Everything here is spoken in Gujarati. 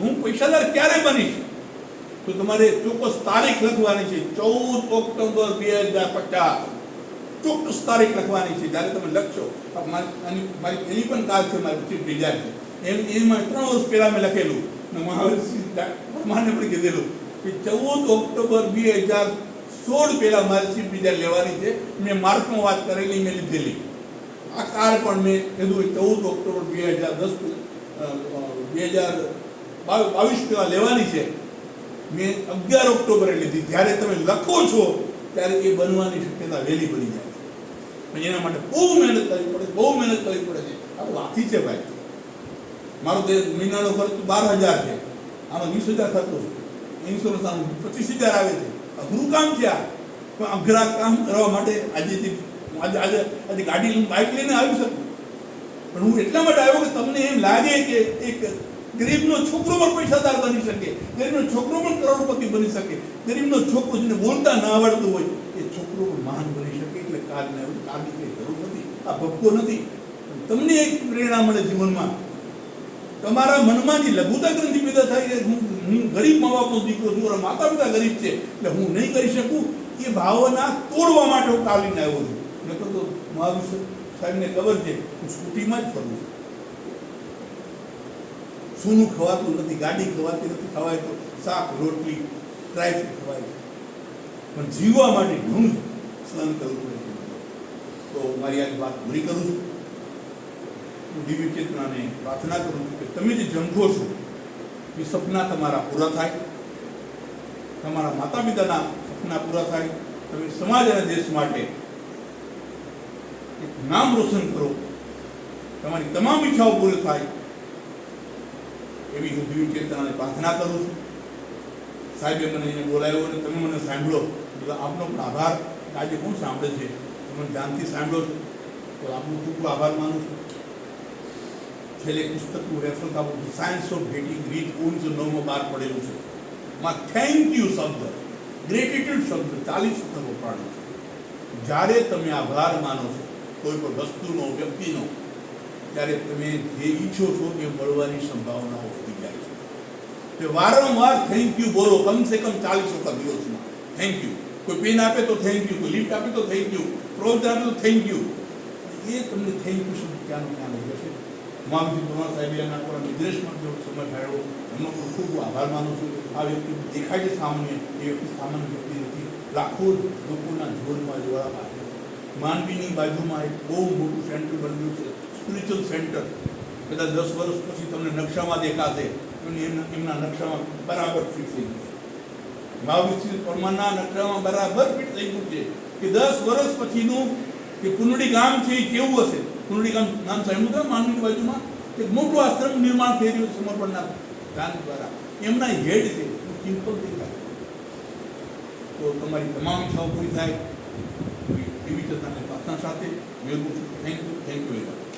હું પૈસાદાર ક્યારે બનીશ. તો તમારે ચોક્કસ તારીખ લખવાની છે. ચૌદ ઓક્ટોબર બે હજાર પચાસ. ચોક્કસ તારીખ લખવાની છે. જ્યારે તમે લખશો મારી મારી એની પણ કાર છે, મારી ચીફ ડિઝાઇન છે. એમ, એમાં ત્રણ વર્ષ પહેલાં મેં લખેલું. ને મહાવીરસિંહ માને પણ કીધેલું કે ચૌદ ઓક્ટોબર બે હજાર સોળ પહેલાં મારી ચીફ ડિઝાઇન લેવાની છે. મેં માર્કમાં વાત કરેલી, મેં લીધેલી. આ કાર પણ મેં કીધું ચૌદ ઓક્ટોબર બે હજાર દસ બે હજાર બાવીસ પેલા લેવાની છે. મેં અગિયાર ઓક્ટોબરે લીધી જ્યારે તમે લખો છો, ત્યારે એ બનવાની શક્યતા વહેલી બની જાય એના માટે બહુ મહેનત કરવી પડે, બહુ મહેનત કરવી પડે છે. આ તો છે ભાઈ. મારો તે મહિનાનો ખર્ચ બાર હજાર છે. આમાં વીસ હજાર થતો ઇન્સ્યોરન્સ આનું પચીસ હજાર આવે છે. અઘરું કામ છે આ. પણ અઘરા કામ કરવા માટે આજે આજે આજે આજે ગાડી બાઇક લઈને આવી શકું. પણ હું એટલા માટે આવ્યો કે તમને એમ લાગે કે એક ગરીબનો છોકરો પણ પૈસાદાર બની શકે. ગરીબનો છોકરો પણ કરોડપતિ બની શકે. ગરીબનો છોકરો જેને બોલતા ના આવડતું હોય, એ છોકરો પણ મહાન બની શકે એટલે કારને કારની કંઈ જરૂર નથી. આ ભપકો નથી. તમને એક પ્રેરણા મળે જીવનમાં. તમારા મનમાં જે લઘુતા ગ્રંથિ પેદા થાય કે હું ગરીબ મા બાપનો દીકરો છું, મારા માતા પિતા ગરીબ છે, એટલે હું નહીં કરી શકું, એ ભાવના તોડવા માટે હું કાલીને આવ્યો છું. મેં કહું તો મહાવીર સાહેબને ખબર છે, હું સ્કૂટીમાં જ ફરું છું. સૂનું ખવાતું નથી, ગાડી ખવાતી નથી, ખવાય તો શાક, રોટલી ડ્રાય ફ્રૂટ ખવાય. પણ જીવવા માટે ઘણું સહન કરવું પડે. તો મારી આજે વાત પૂરી કરું છું. હું દિવ્ય ચેતનાને પ્રાર્થના કરું છું કે તમે જે જંખો છો, એ સપના તમારા પૂરા થાય. તમારા માતા પિતાના સપના પૂરા થાય. તમે સમાજ અને દેશ માટે એક નામ રોશન કરો. તમારી તમામ ઈચ્છાઓ પૂરી થાય. એવી હું દિવ્ય ચેતનાને પ્રાર્થના કરું છું. સાહેબે મને અહીંયા બોલાવ્યો અને તમે મને સાંભળો. એટલે આપનો પણ આભાર. આજે કોણ સાંભળે છે? તમે ધ્યાનથી સાંભળો છો. તો આપનો ખૂબ ખૂબ આભાર માનું છું. છેલ્લે પુસ્તકનું રેફરન્સ આપું છું. સાયન્સ ઓફ ગેટિંગ રીત ઓગણીસો નવમાં બહાર પડેલું છે. માં થેન્ક યુ શબ્દ ગ્રેટિટ્યુડ શબ્દ ચાલીસ વખત વપરાણો છે. જ્યારે તમે આભાર માનો છો, કોઈ પણ વસ્તુનો, વ્યક્તિનો ત્યારે તમે જે ઈચ્છો છો એ મળવાની સંભાવનાઓ વધી જાય છે. તે વારંવાર થેન્ક યુ બોલો, કમસે કમ ચાલીસ વખત દિવસમાં. થેન્ક યુ કોઈ પેન આપે તો થેન્ક યુ કોઈ લિફ્ટ આપે તો થેન્ક યુ પ્રોજ આપે તો થેન્ક યુ એ તમને થેન્ક યુ શબ્દ ક્યાંનો ક્યાં લઈ જશે મામજી ભગવાન સાહેબે એના પર વિદેશમાં જો સમય ફાળ્યો એમનો પણ ખૂબ આભાર માનું છું. આ વ્યક્તિ દેખાય છે સામાન્ય, એ વ્યક્તિ સામાન્ય વ્યક્તિ નથી. લાખો લોકોના જોરમાં જોવા માટે. માનવીની બાજુમાં એક બહુ મોટું સેન્ટર બન્યું છે. સ્પિરિચ્યુઅલ સેન્ટર કદાચ દસ વર્ષ પછી તમને નકશામાં દેખાશે, એમની એમના નકશામાં બરાબર ફિટ થઈ ગયું મહાવીર પરમાના નકશામાં બરાબર ફિટ થઈ ગયું છે કે દસ વર્ષ પછીનું કે કુંડળી ગામ છે એ કેવું હશે? કુંડળી ગામ નામ સાંભળ્યું હતું માનવી બાજુમાં? એક મોટું આશ્રમ નિર્માણ થઈ રહ્યું સમર્પણના દાન દ્વારા. એમના હેડ છે સિમ્પલ દેખાય તો તમારી તમામ ઈચ્છાઓ પૂરી થાય. એવી ચેતનાને પ્રાર્થના સાથે મેળવું છું. Thank you thank you very much